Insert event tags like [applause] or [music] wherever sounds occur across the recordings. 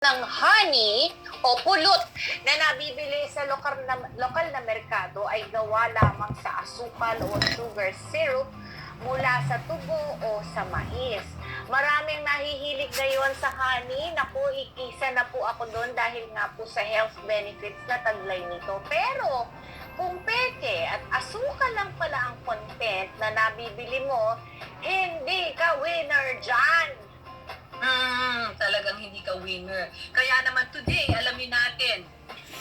ng honey o pulot na nabibili sa lokal na, lokal na merkado ay gawa lamang sa asukal o sugar syrup mula sa tubo o sa mais. Maraming nahihilig ngayon sa honey. Naku, ikisa na po ako doon dahil nga po sa health benefits na taglay nito. Pero, kung peke at asukal lang pala ang content na nabibili mo, hindi ka Kaya naman today, alamin natin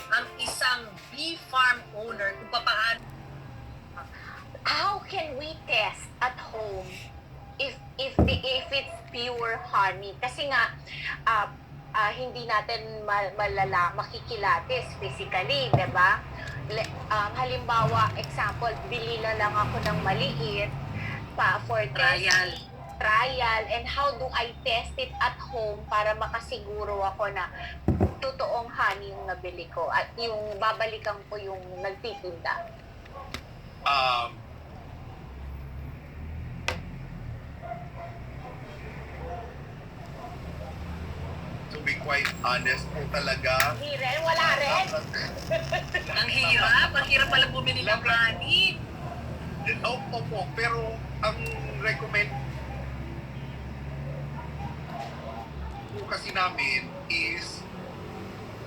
ang isang bee farm owner kung paano how can we test at home if if the if it's pure honey kasi nga ah, ah, hindi natin ma- malala makikilatis physically, 'di ba? Um, halimbawa, example, bili na lang ako ng maliit pa for Trial. testing, trial and how do I test it at home para makasiguro ako na totoong honey yung nabili ko at yung babalikan ko yung nagtitinda. um, to be quite honest po talaga, Hindi rin, wala rin. [laughs] ang hirap, ang hirap pala bumili ng honey. Oh, opo, pero ang recommend po kasi namin is